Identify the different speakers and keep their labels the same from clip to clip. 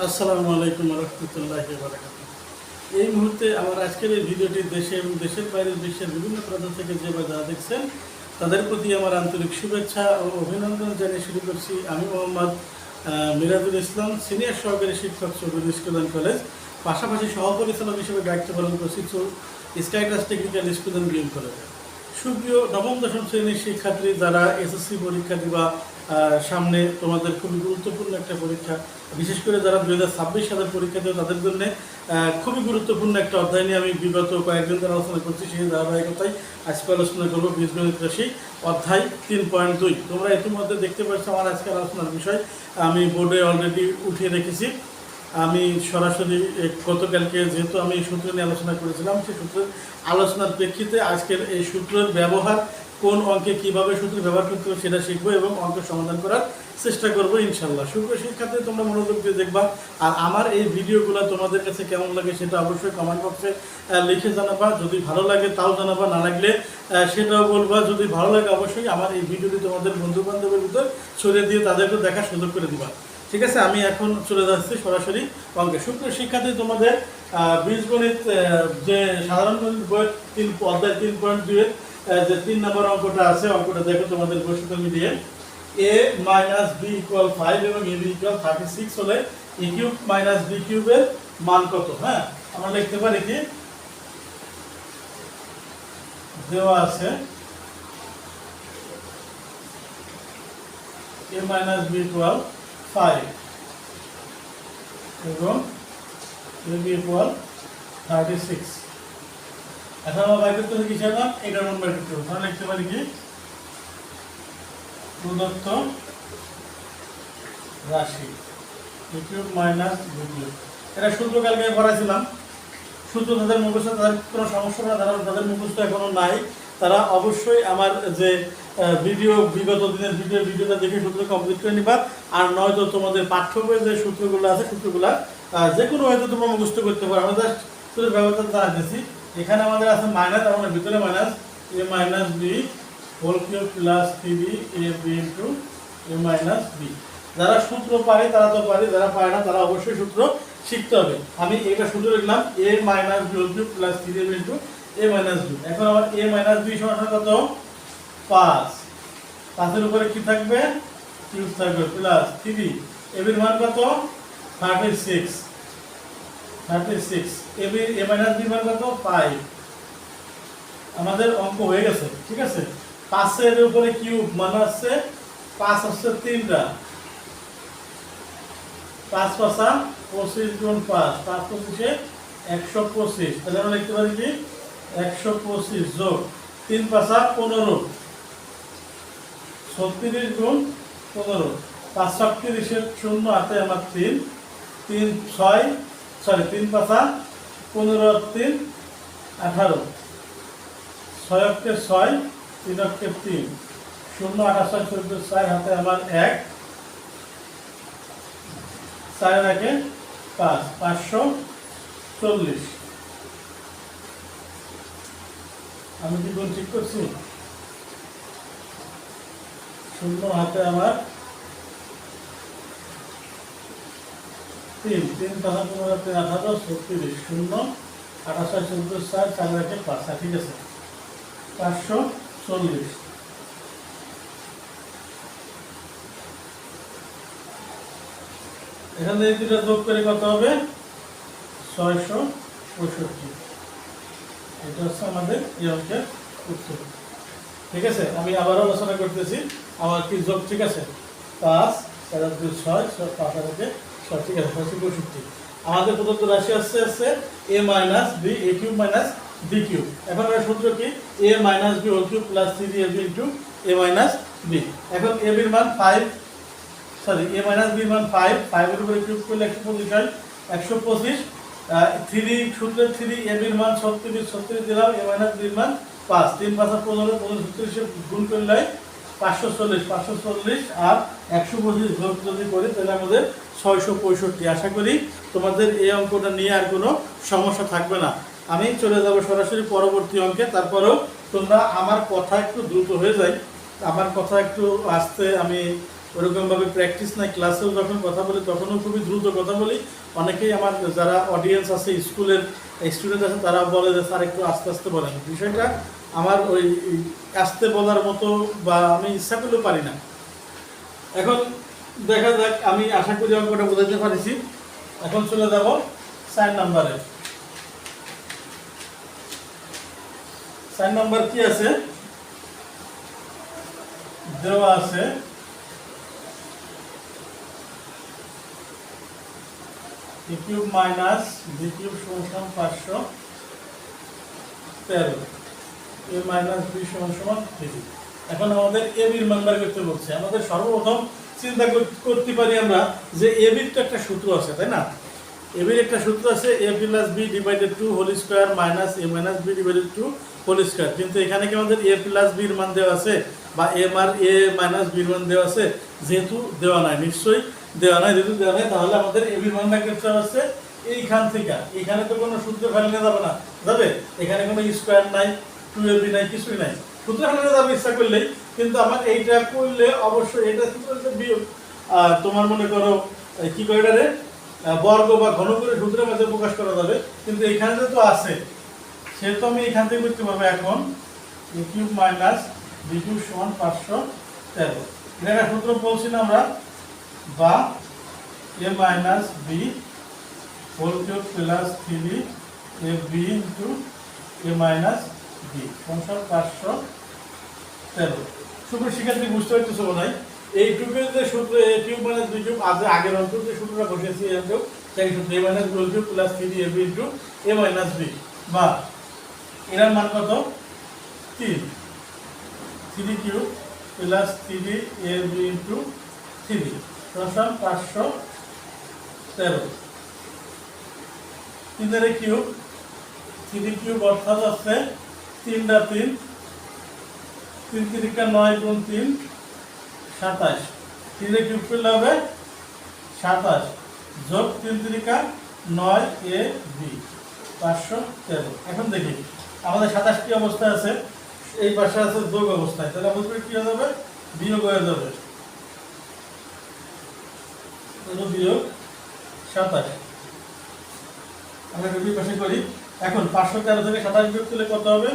Speaker 1: আসসালামু আলাইকুম রহমতুল্লাহ এই মুহূর্তে আমার আজকের এই ভিডিওটি দেশে এবং দেশের বাইরের বিশ্বের বিভিন্ন প্রান্ত থেকে যে বা যারা দেখছেন, তাদের প্রতি আমার আন্তরিক শুভেচ্ছা ও অভিনন্দন জানিয়ে শুরু করছি। আমি মোহাম্মদ মিরাজুল ইসলাম, সিনিয়র সহকারী শিক্ষক চৌধুরী স্কুল অ্যান্ড কলেজ, পাশাপাশি সহপরিচালক হিসেবে দায়িত্ব পালন করছি sky class technical school and BM কলেজে। সুপ্রিয় নবম, দশম শ্রেণির শিক্ষার্থী যারা এসএসসি পরীক্ষা দিবা সামনে তোমাদের খুবই গুরুত্বপূর্ণ একটা পরীক্ষা। বিশেষ করে যারা দুই হাজার ছাব্বিশ সালের পরীক্ষা দেবে, তাদের জন্য খুবই গুরুত্বপূর্ণ একটা অধ্যায় নিয়ে আমি বিগত কয়েকদিন ধরে আলোচনা করছি সেই ধারাবাহিকতায় আজকে আলোচনা করব বীজগণিত রাশি, অধ্যায় তিন পয়েন্ট দুই। তোমরা ইতিমধ্যে দেখতে পাচ্ছ আমার আজকের আলোচনার বিষয়। আমি বোর্ডে অলরেডি উঠিয়ে রেখেছি। আমি সরাসরি গতকালকে যেহেতু আমি এই সূত্র নিয়ে আলোচনা করেছিলাম, সেই সূত্রের আলোচনার প্রেক্ষিতে আজকের এই সূত্রের ব্যবহার, কোন অঙ্কে কীভাবে সূত্র ব্যবহার করতে হবে সেটা শিখব এবং অঙ্ক সমাধান করার চেষ্টা করব ইনশাল্লাহ সুপ্রিয় শিক্ষার্থী, তোমরা মনোযোগ দিয়ে দেখবা। আর আমার এই ভিডিওগুলো তোমাদের কাছে কেমন লাগে সেটা অবশ্যই কমেন্ট বক্সে লিখে জানাবা। যদি ভালো লাগে তাও জানাবা, না লাগলে সেটাও বলবা। যদি ভালো লাগে অবশ্যই আমার এই ভিডিওটি তোমাদের বন্ধু বান্ধবের ভিতর ছড়িয়ে দিয়ে তাদেরকে দেখার সুযোগ করে দিবা। ঠিক আছে, আমি এখন চলে যাচ্ছি সরাসরি অঙ্কে। সুপ্রিয় শিক্ষার্থী, তোমাদের বীজগণিত যে সাধারণ গণিত বইয়ের তিন অধ্যায় তিন পয়েন্ট দুইয়ের যে তিন নম্বর অঙ্কটা আছে, অঙ্কটা দেখো তোমাদের বসুত মিলিয়ে। A minus B equal five এবং A B equal thirty six হলে এ কিউব মাইনাস বি কিউবের মান কত? হ্যাঁ আমরা লিখতে পারি কি? দেওয়া আছে A minus B equal five এবং বি ইকুয়াল থার্টি সিক্স এখন আমরা বাইর করতে হবে কিসের মান এটার মান বাইর করতে হবে। তাহলে লিখতে পারি কি? প্রদত্ত রাশি। কিউব মাইনাস কিউব এটা সূত্র কালকে পড়াইছিলাম। সূত্র তাদের মুখস্থ, তাদের কোনো সমস্যা না, তারা তাদের মুখস্থ এখনও নাই। তারা অবশ্যই আমার যে ভিডিও, বিগত দিনের ভিডিও, ভিডিওটা দেখে সূত্র কমপ্লিট করে নিবা। আর নয়তো তোমাদের পাঠ্য বইয়ের যে সূত্রগুলো আছে, সূত্রগুলো যে কোনো হয়তো তোমরা মুখস্থ করতে পারো। আমরা জাস্ট ব্যবস্থা তারা দিয়েছি এখানে আমাদের আছে মাইনাস মানে ভিতরে minus A minus B whole cube plus three A B into A minus B যারা সূত্র পারে, তারা তো পারে, যারা পারে না, তারা অবশ্যই সূত্র শিখতে হবে। আমি এটা সূত্র লিখলাম A minus B whole cube plus three A B into A minus B এখন আমার এ মাইনাস বি সমান কত? পাঁচ। পাঁচের উপরে কি থাকবে? কিউব থাকবে। Plus three. এবির মান কত? Thirty six thirty six AB A minus B মান কত? ফাইভ আমাদের অঙ্ক হয়ে গেছে, ঠিক আছে? পাঁচের উপরে কিউব মানে হচ্ছে পাঁচ হচ্ছে তিনটা। পাঁচ পাঁচা পঁচিশ গুণ পাঁচ। পাঁচ পঁচিশে একশো পঁচিশ। তাহলে আমরা লিখতে পারি কি? একশো পঁচিশ যোগ তিন পাঁচা পনেরো। ছত্রিশ গুণ পনেরো। পাঁচ ছত্রিশের শূন্য হাতে আমার তিন। তিন ছয়, সরি, তিন পাঁচা, পনেরো তিন, আঠারো। ছয় ছয়, তিন তিন। শূন্য, আঠাশ চোদ্দ ছয় হাতে আমার এক। চার একে পাঁচ, পাঁচশো চল্লিশ। আমি কি গুণ ঠিক করছি? শূন্য হাতে আমার তিন তিন পাঁচ পনেরো তিন আঠারো ছত্রিশ, শূন্য, আঠাশ চোদ্দ চার চার, একে পাঁচ ঠিক আছে। পাঁচশো চল্লিশ। এখান থেকে দুটা যোগ করে কত হবে? ছয়শো পঁয়ষট্টি। এটা হচ্ছে আমাদের এই উত্তর। ঠিক আছে, আমি আবার আলোচনা করতেছি। আমার কি যোগ ঠিক আছে? পাঁচ চার দুই, ছয় ছয়, পাঁচ আর ছয় ঠিক আছে ছয়শো পঁয়ষট্টি আমাদের প্রদত্ত রাশি আসছে আসছে A minus B A cube minus B cube এখন এর সূত্র কি? A minus B whole cube plus three A B into A minus B এখন এ বির মান five sorry A minus B মান ফাইভ ফাইভের উপরে কিউব করলে একশো পঁচিশ হয়, একশো পঁচিশ। থ্রি সূত্রের থ্রি এ বির মান ছত্রিশ ছত্রিশ দিলাম এ মাইনাস বির মান পাঁচ। তিন পাঁচা পনেরো পনেরো, ছত্রিশে গুণ করলে হয় পাঁচশো চল্লিশ পাঁচশো চল্লিশ আর একশো পঁচিশ যোগ যদি করি, তাহলে আমাদের ছয়শো পঁয়ষট্টি। আশা করি তোমাদের এই অঙ্কটা নিয়ে আর কোনো সমস্যা থাকবে না। আমি চলে যাব সরাসরি পরবর্তী অঙ্কে, তারপরেও তোমরা আমার কথা একটু দ্রুত হয়ে যায় আমার কথা একটু আসতে আমি ওরকমভাবে প্র্যাকটিস নাই ক্লাসেও যখন কথা বলি তখনও খুবই দ্রুত কথা বলি। অনেকেই আমার যারা অডিয়েন্স আছে, স্কুলের স্টুডেন্ট আছে, তারা বলে যে, স্যার, একটু আস্তে আস্তে বলেন। বিষয়টা আমার ওই আস্তে বলার মতো বা আমি ইচ্ছা করলেও পারি না। এখন দেখা যাক, আমি আশা করি অঙ্কটা বোঝাতে পারিছি। এখন চলে যাব চার নাম্বারে। চার নাম্বার কি আছে? দেওয়া আছে। কিউব মাইনাস কিউব সমান পাঁচশো তেরো। এ মাইনাস বি সমান সমান থ্রি এখন আমাদের এ বির মান করতে বলছে। আমাদের সর্বপ্রথম চিন্তা করতে পারি আমরা যে এ বির তো একটা সূত্র আছে, তাই না? এ বির একটা সূত্র আছে, A plus B divided two whole square minus A minus B divided two whole square কিন্তু এখানে কি আমাদের এ প্লাস বির মান দেওয়া আছে? বা এম আর এ মাইনাস বির মান দেওয়া আছে? যেহেতু দেওয়া নাই, নিশ্চয়ই দেওয়া নাই। যেহেতু দেওয়া নাই, তাহলে আমাদের এ বির মান বার করতে হচ্ছে এইখান থেকে। এখানে তো কোনো সূত্র ফেলে যাবে না। যাবে? এখানে কোনো স্কোয়ার নাই। টু এ বি নাই কিছুই নাই। ইচ্ছা করলেই কিন্তু এইটা করলে অবশ্যই এটা তোমার মনে করো কি করে এটা রে আহ, বর্গ বা ঘন করে সূত্রের মধ্যে প্রকাশ করা যাবে। কিন্তু এখানে যেহেতু আছে। সেহেতু আমি এখান থেকে করতে পারব এখন। এ মাইনাস বি সমান পাঁচশো তেরো। এটা সূত্র বলছি না আমরা বা A minus B whole cube plus three A B into A minus পাঁচশো, তেরো। শুক্র শিক্ষার্থী, বুঝতে পারতেছো মনে হয় এইটুকুর যে সূত্র এ মাইনাস বি কিউব আজ আগের অঙ্ক যে সূত্রটা বসেছি এর কিউব সেই সূত্র A minus whole cube plus three A B into A minus B বা, এটার মান কত? তিন। Three cube plus three A B into three সংসার পাঁচশো, তেরো। তিনের কিউব থ্রি কিউব অর্থাৎ আছে তিনটা তিন তিন তিরিকা নয় গুণ তিন, সাতাশ। তিনে কিউব করলে হবে? সাতাশ। যোগ তিন তিরিকা নয় এ বি, পাঁচশো তেরো। এখন দেখি, আমাদের সাতাশ কি অবস্থায় আছে? এই পাশে আছে যোগ অবস্থায়। তাহলে আমাদের কি হয়ে যাবে? বিয়োগ হয়ে যাবে। বিয়োগ সাতাশ। আমরা দুই পাশে করি। এখন পাঁচশো তেরো থেকে সাতাশ বিয়োগ করলে কত হবে?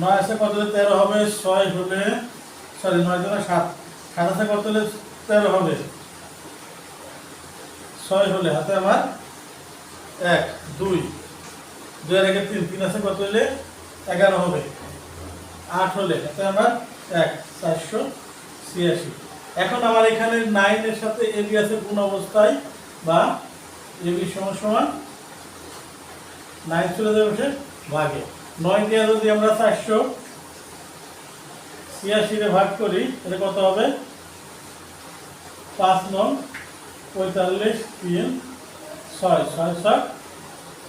Speaker 1: নয় আছে কত তেরো হবে? ছয় হলে সরি নয় জনে সাত। সাত আছে কত হলে তেরো হবে? ছয় হলে, হাতে আমার এক, দুই দুই আর একে তিন তিন আছে কত হলে এগারো হবে? আট হলে, হাতে আমার এক, চারশো ছিয়াশি। এখন আমার এখানে নাইনের সাথে এবি আছে কোন অবস্থায় বা এবি সমান সমান নাইন চলে যাবে সে ভাগে। নয় দিয়ে যদি আমরা চারশো ছিয়াশিরে ভাগ করি, তাহলে কত হবে? পাঁচ নং পঁয়তাল্লিশ তিন ছয় ছয় সাত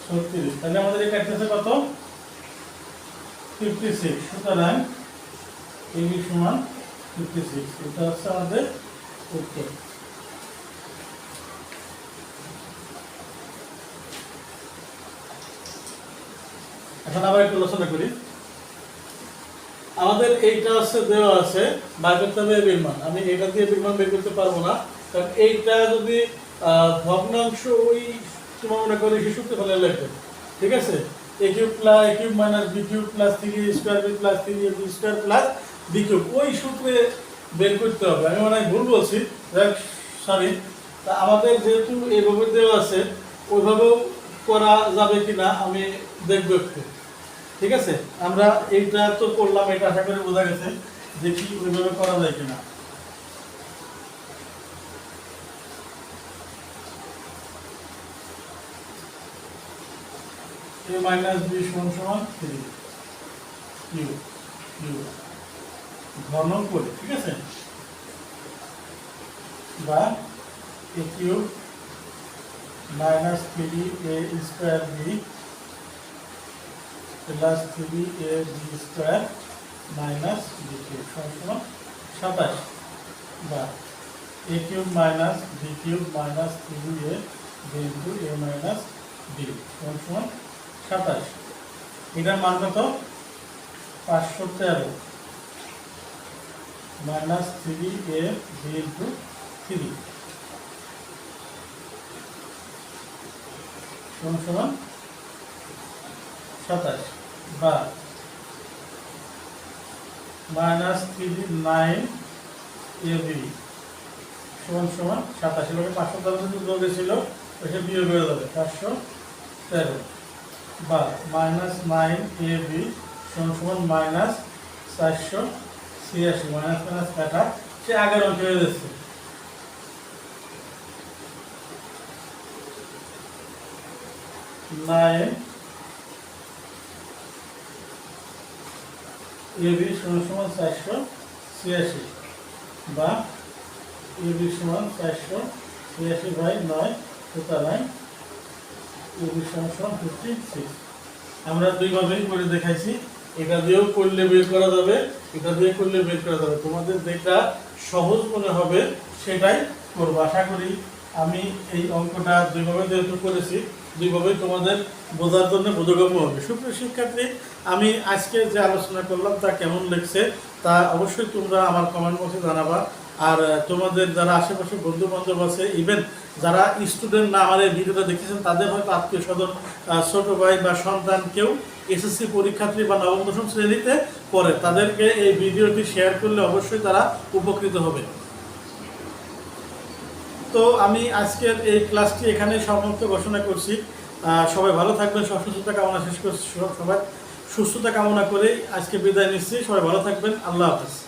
Speaker 1: ছত্রিশ। তাহলে আমাদের এই কাটতেছে কত? ফিফটি সিক্স সুতরাং এবি সমান ফিফটি সিক্স এটা হচ্ছে আমাদের উত্তর। এখন আবার একটু আলোচনা করি। আমাদের এইটা আছে, দেওয়া আছে করতে হবে আমি এটা দিয়ে এবির মান বের করতে পারব না, কারণ এইটা যদি ভগ্নাংশ ওই তোমার মনে করি সেই ফেলে লিখবে ঠিক আছে? A cube plus A cube minus B cube plus three square B plus three B square plus B cube ওই সূত্রে বের করতে হবে। আমি মনে ভুল বলছি। সরি তা আমাদের যেহেতু এইভাবে দেওয়া আছে, ওইভাবেও করা যাবে কিনা আমি দেখব একটু। ঠিক আছে? আমরা এইটা তো করলাম, এটা আশা করি বোঝা গেছে দেখি ওইভাবে করা যায় কিনা। মাইনাস বি সমান সমান থ্রি ইউ ইউ ঘন করে, ঠিক আছে? বা A cube minus three A square B plus three A B square minus B cube সমান সাতাশ বা A cube minus B cube minus three A B into A minus সমান সমান সাতাশ। এটার মান কত? পাঁচশো তেরো। Minus three A B into three সমান সমান সাতাশ, বা minus three nine A B সমান সমান সাতাশ এভাবে পাঁচশো তেরো থেকে যোগ ছিল ওইটা বিয়োগ হয়ে যাবে পাঁচশো তেরো, বা মাইনাস নাইন এ বি সমান সমান মাইনাস চারশো ছিয়াশি মাইনাস মাইনাস কাটা, সে আগের অঙ্কে হয়ে যাচ্ছে। নাইন এ বি সমান সমান চারশো ছিয়াশি বা এ বি সমান চারশো ছিয়াশি বাই নয় সুতরাং এ বি সমান সমান ফিফটি সিক্স আমরা দুইভাবেই করে দেখাইছি, এটা দিয়েও করলে বের করা যাবে, এটা দিয়ে করলে বের করা যাবে। তোমাদের যেটা সহজ মনে হবে সেটাই করব। আশা করি আমি এই অঙ্কটা দুইভাবে যেহেতু করেছি দুইভাবেই তোমাদের বোঝার জন্য বোধগম্য হবে। সুপ্রিয় শিক্ষার্থী, আমি আজকে যে আলোচনা করলাম তা কেমন লাগছে তা অবশ্যই তোমরা আমার কমেন্ট বক্সে জানাবা। আর তোমাদের যারা আশেপাশে বন্ধু বান্ধব আছে ইভেন যারা স্টুডেন্ট না আমার এই ভিডিওটা দেখেছেন, তাদের হয়তো আত্মীয় স্বজন ছোট ভাই বা সন্তান কেউ এসএসসি পরীক্ষার্থী বা নবম দশম শ্রেণীতে পড়ে, তাদেরকে এই ভিডিওটি শেয়ার করলে অবশ্যই তারা উপকৃত হবে। তো আমি আজকের এই ক্লাসটি এখানে সমাপ্ত ঘোষণা করছি। সবাই ভালো থাকবেন সুস্থতা কামনা শেষ করছি সব- সবাই। সুস্থতা কামনা করেই আজকে বিদায় নিচ্ছি। সবাই ভালো থাকবেন। আল্লাহ হাফেজ।